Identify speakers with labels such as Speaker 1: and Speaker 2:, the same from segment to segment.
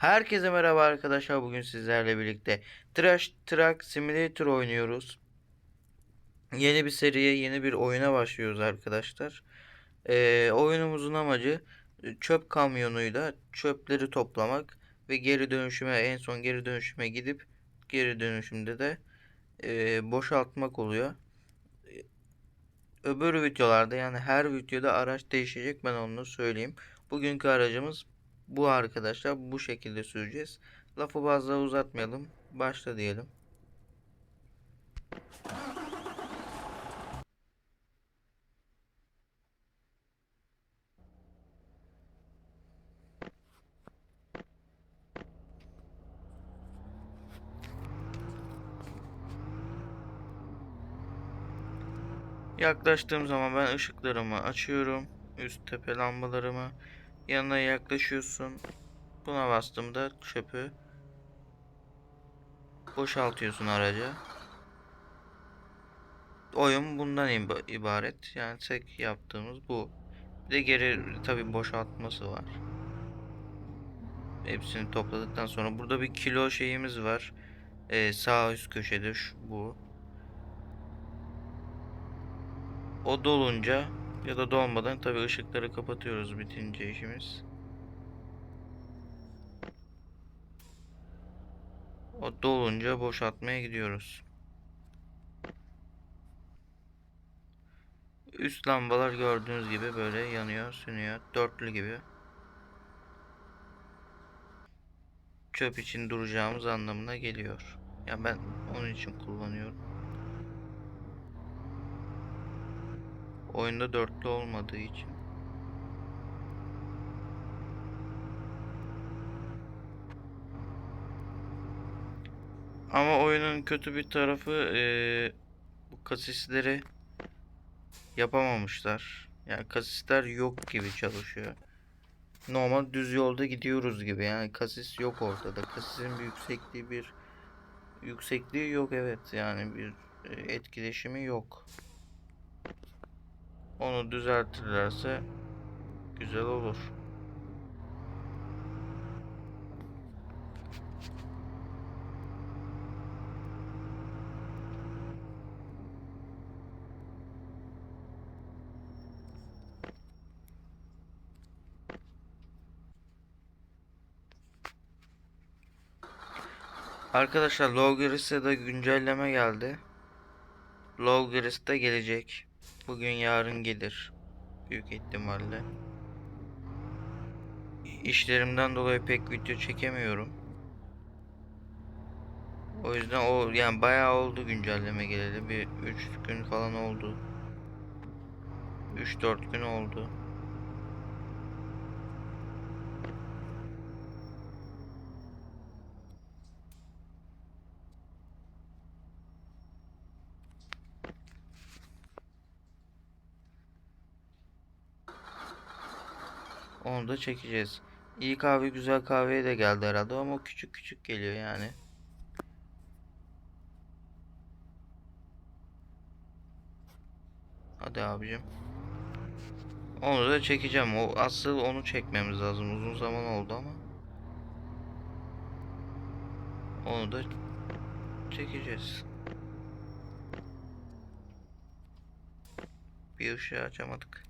Speaker 1: Herkese merhaba arkadaşlar. Bugün sizlerle birlikte Trash Truck Simulator oynuyoruz. Yeni bir seriye, yeni bir oyuna başlıyoruz arkadaşlar. Ee, oyunumuzun amacı çöp kamyonuyla çöpleri toplamak ve geri dönüşüme, en son geri dönüşüme gidip geri dönüşümde de e, boşaltmak oluyor. Öbür videolarda yani her videoda araç değişecek ben onu söyleyeyim. Bugünkü aracımız bu arkadaşlar bu şekilde süreceğiz. Lafı fazla uzatmayalım. Başla diyelim. Yaklaştığım zaman ben ışıklarımı açıyorum. Üst tepe lambalarımı. Yanına yaklaşıyorsun. Buna bastığımda çöpü boşaltıyorsun araca. Oyun bundan iba- ibaret. Yani tek yaptığımız bu. Bir de geri tabi boşaltması var. Hepsini topladıktan sonra burada bir kilo şeyimiz var. Ee, sağ üst köşede şu bu. O dolunca ya da dolmadan tabi ışıkları kapatıyoruz bitince işimiz. O dolunca boşaltmaya gidiyoruz. Üst lambalar gördüğünüz gibi böyle yanıyor, sönüyor. Dörtlü gibi. Çöp için duracağımız anlamına geliyor. Ya ben onun için kullanıyorum. Oyunda dörtlü olmadığı için. Ama oyunun kötü bir tarafı eee, bu kasisleri yapamamışlar. Yani kasisler yok gibi çalışıyor. Normal düz yolda gidiyoruz gibi. Yani kasis yok ortada. Kasisin bir yüksekliği bir yüksekliği yok evet. Yani bir e, etkileşimi yok. Onu düzeltirlerse güzel olur. Arkadaşlar Logris'e de güncelleme geldi. Logris de gelecek. Bugün yarın gelir. Büyük ihtimalle. İşlerimden dolayı pek video çekemiyorum. O yüzden o yani bayağı oldu güncelleme geleli. Bir 3 gün falan oldu. 3-4 gün oldu. Onu da çekeceğiz. İyi kahve güzel kahveye de geldi herhalde ama küçük küçük geliyor yani. Hadi abicim. Onu da çekeceğim. O asıl onu çekmemiz lazım. Uzun zaman oldu ama. Onu da çekeceğiz. Bir ışığı açamadık.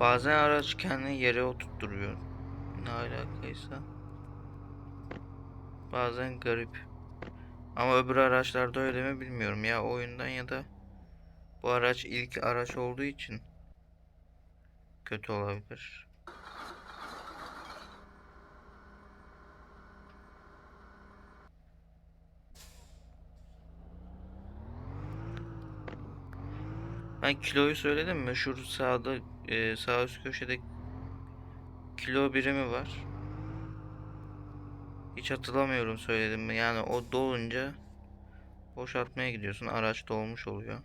Speaker 1: Bazen araç kendini yere oturtturuyor. Ne alakaysa. Bazen garip. Ama öbür araçlarda öyle mi bilmiyorum ya oyundan ya da bu araç ilk araç olduğu için kötü olabilir. Ben kiloyu söyledim mi? Şu sağda e, sağ üst köşede kilo birimi var. Hiç hatırlamıyorum söyledim mi? Yani o dolunca boşaltmaya gidiyorsun. Araç dolmuş oluyor.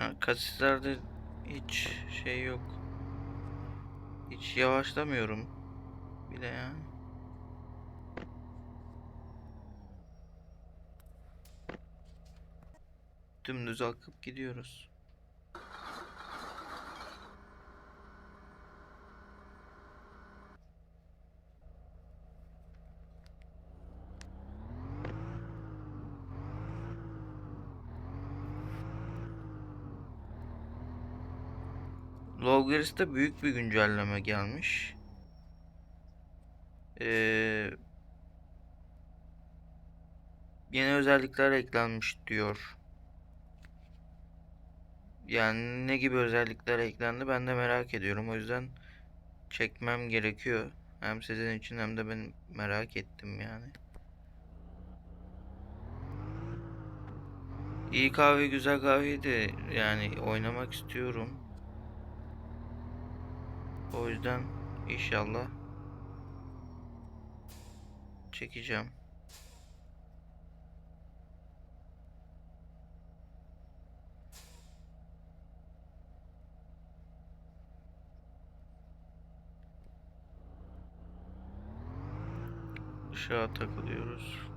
Speaker 1: Yani kasislerde hiç şey yok. Hiç yavaşlamıyorum bile ya. Dümdüz akıp gidiyoruz. Logris'te büyük bir güncelleme gelmiş. Ee, yeni özellikler eklenmiş diyor. Yani ne gibi özellikler eklendi ben de merak ediyorum. O yüzden çekmem gerekiyor. Hem sizin için hem de ben merak ettim yani. İyi kahve güzel kahveydi. Yani oynamak istiyorum. O yüzden inşallah çekeceğim. Işığa takılıyoruz.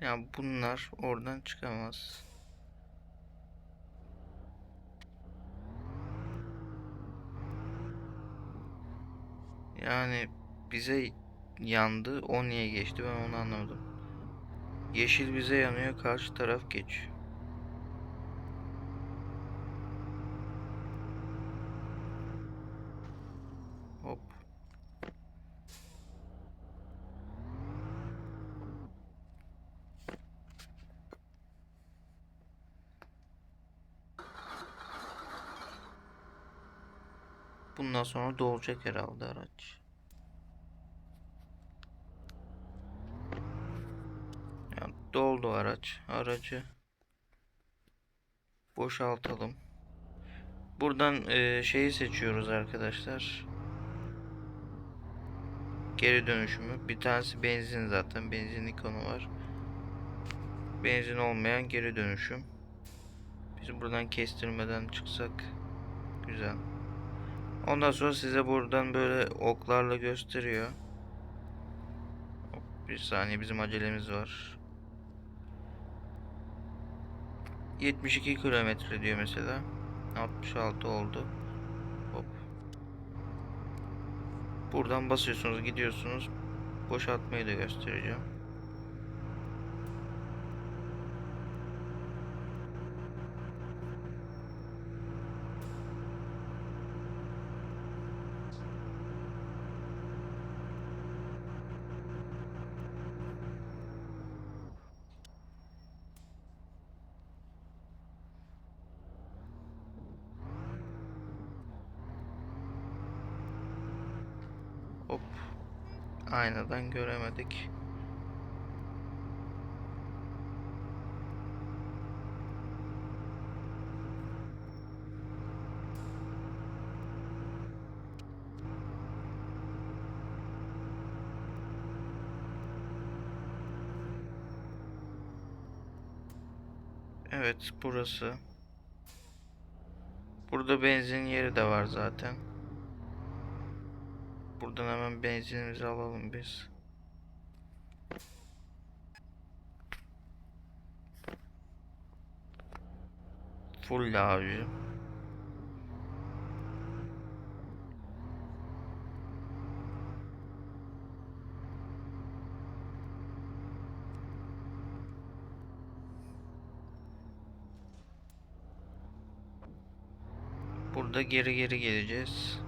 Speaker 1: Yani bunlar oradan çıkamaz. Yani bize yandı. O niye geçti ben onu anlamadım. Yeşil bize yanıyor. Karşı taraf geçiyor. Hop. Bundan sonra dolacak herhalde araç. Yani doldu araç. Aracı boşaltalım. Buradan e, şeyi seçiyoruz arkadaşlar. Geri dönüşümü. Bir tanesi benzin zaten. Benzin ikonu var. Benzin olmayan geri dönüşüm. Biz buradan kestirmeden çıksak güzel. Ondan sonra size buradan böyle oklarla gösteriyor. Bir saniye bizim acelemiz var. 72 kilometre diyor mesela. 66 oldu. Hop. Buradan basıyorsunuz gidiyorsunuz. Boşaltmayı da göstereceğim. aynadan göremedik. Evet burası. Burada benzin yeri de var zaten. Buradan hemen benzinimizi alalım biz. Full avcı. Burada geri geri geleceğiz.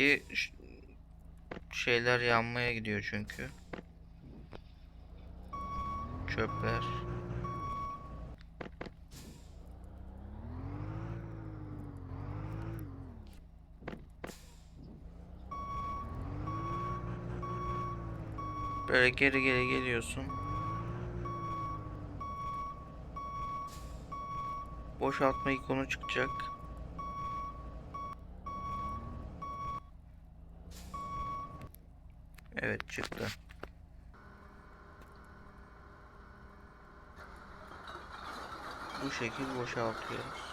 Speaker 1: Ki şeyler yanmaya gidiyor çünkü. Çöpler. Böyle geri geri geliyorsun. Boşaltma ikonu çıkacak. Evet çıktı. Bu şekil boşaltıyoruz.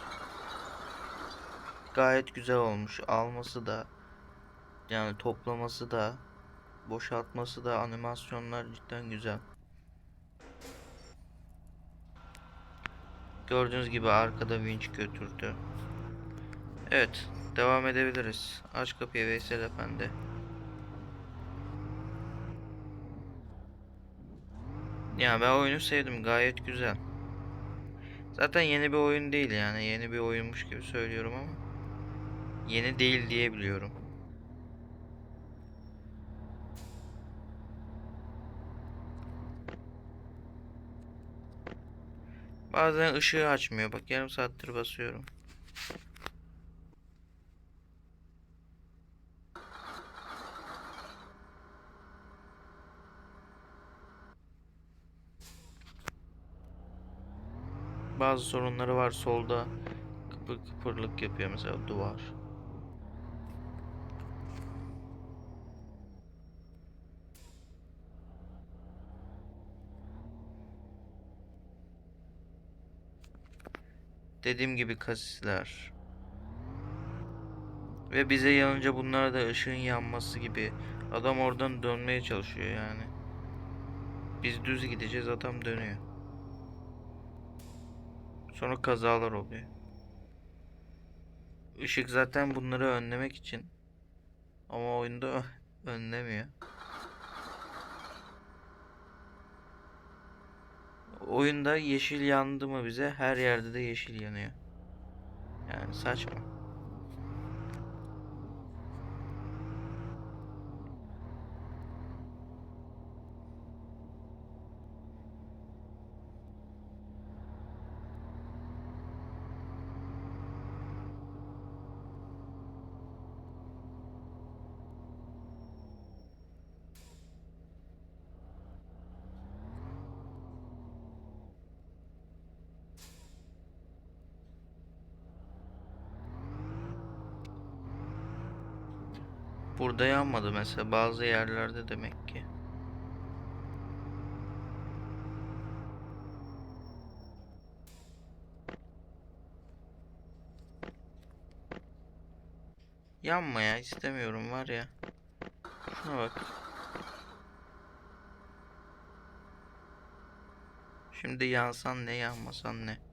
Speaker 1: Gayet güzel olmuş. Alması da yani toplaması da boşaltması da animasyonlar cidden güzel. Gördüğünüz gibi arkada vinç götürdü. Evet, devam edebiliriz. Aç kapıyı Veysel Efendi. Ya ben oyunu sevdim, gayet güzel. Zaten yeni bir oyun değil yani, yeni bir oyunmuş gibi söylüyorum ama yeni değil diye biliyorum. Bazen ışığı açmıyor. Bak yarım saattir basıyorum. Bazı sorunları var solda. Kıpır kıpırlık yapıyor mesela duvar. Dediğim gibi kasisler. Ve bize yanınca bunlar da ışığın yanması gibi. Adam oradan dönmeye çalışıyor yani. Biz düz gideceğiz adam dönüyor. Sonra kazalar oluyor. Işık zaten bunları önlemek için. Ama oyunda önlemiyor. Oyunda yeşil yandı mı bize her yerde de yeşil yanıyor. Yani saçma. Burada yanmadı mesela bazı yerlerde demek ki. Yanma ya istemiyorum var ya. Şuna bak. Şimdi yansan ne yanmasan ne.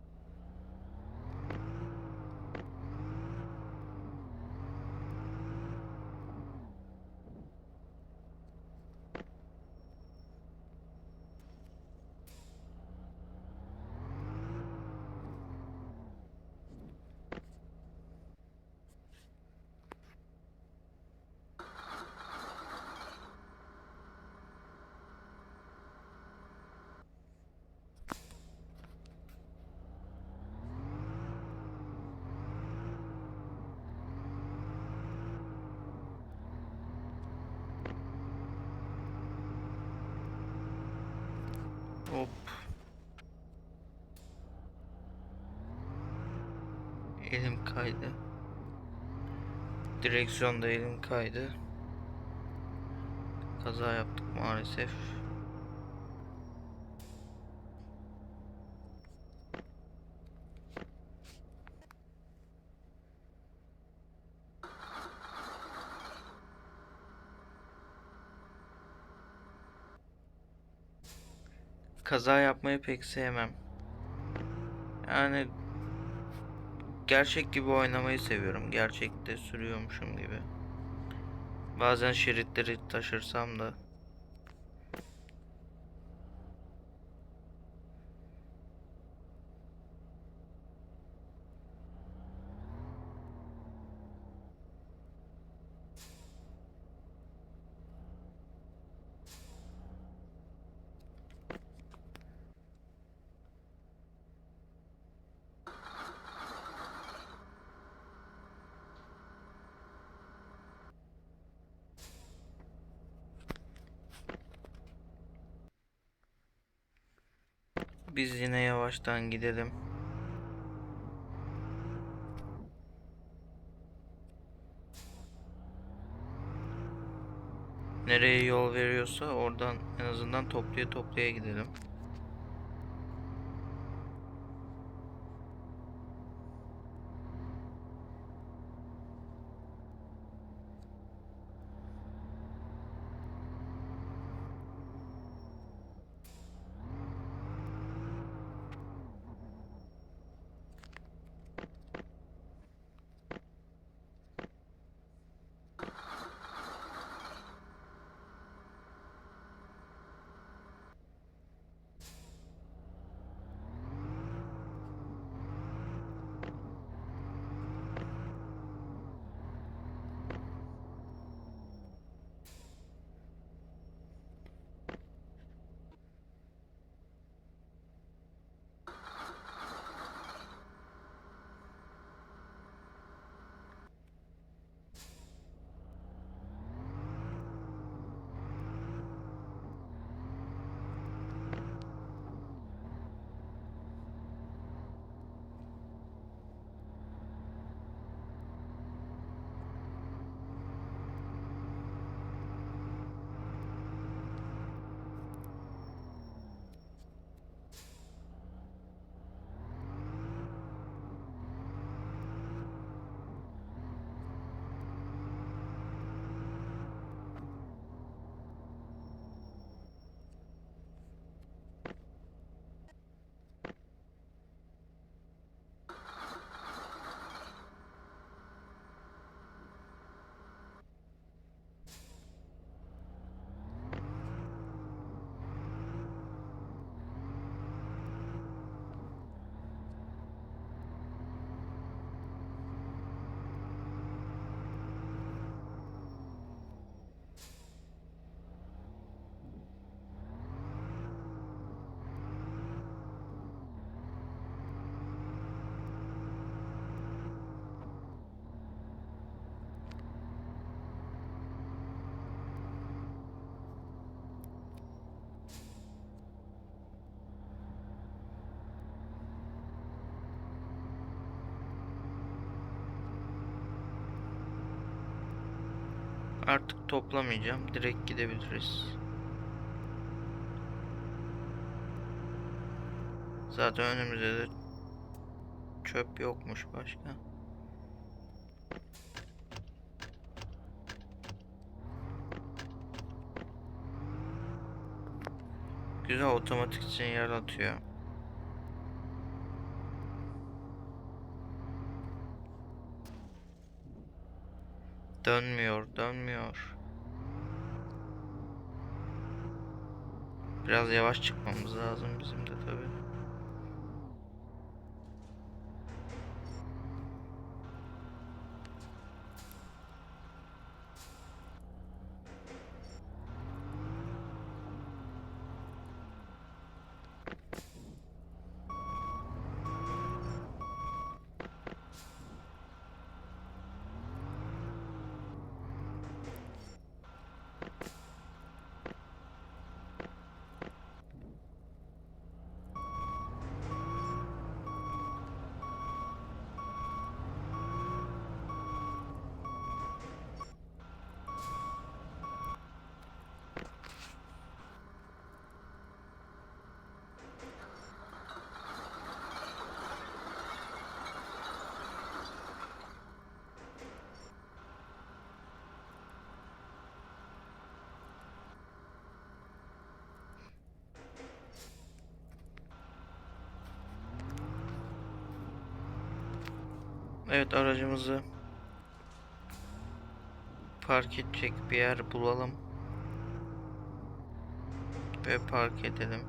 Speaker 1: elim kaydı. Direksiyonda elim kaydı. Kaza yaptık maalesef. Kaza yapmayı pek sevmem. Yani gerçek gibi oynamayı seviyorum. Gerçekte sürüyormuşum gibi. Bazen şeritleri taşırsam da biz yine yavaştan gidelim. Nereye yol veriyorsa oradan en azından toplaya toplaya gidelim. Toplamayacağım. Direkt gidebiliriz. Zaten önümüzde de çöp yokmuş başka. Güzel otomatik sinyal atıyor. Dönmüyor, dönmüyor. Biraz yavaş çıkmamız lazım bizim de tabii. Evet aracımızı park edecek bir yer bulalım. Ve park edelim.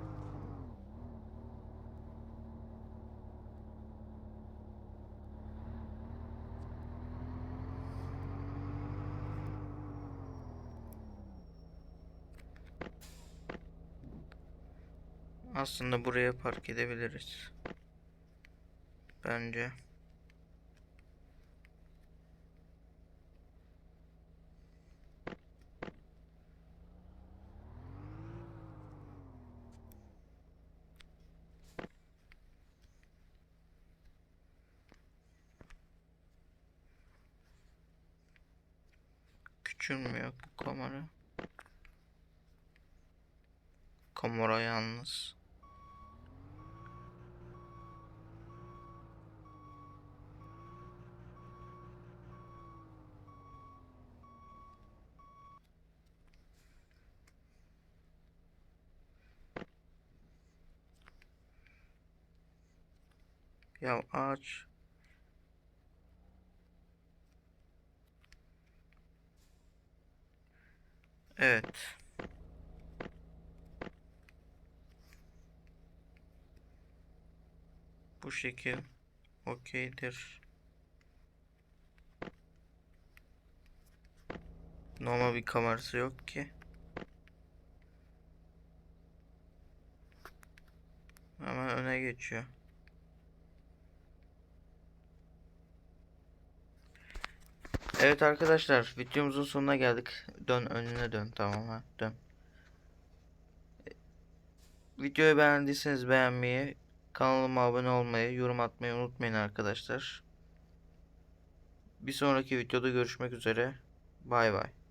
Speaker 1: Aslında buraya park edebiliriz. Bence. Küçülmüyor bu kamera. Kamera yalnız. Ya aç. Evet. Bu şekil okeydir. Normal bir kamerası yok ki. Hemen öne geçiyor. Evet arkadaşlar videomuzun sonuna geldik. Dön önüne dön tamam ha dön. Videoyu beğendiyseniz beğenmeyi, kanalıma abone olmayı, yorum atmayı unutmayın arkadaşlar. Bir sonraki videoda görüşmek üzere. Bay bay.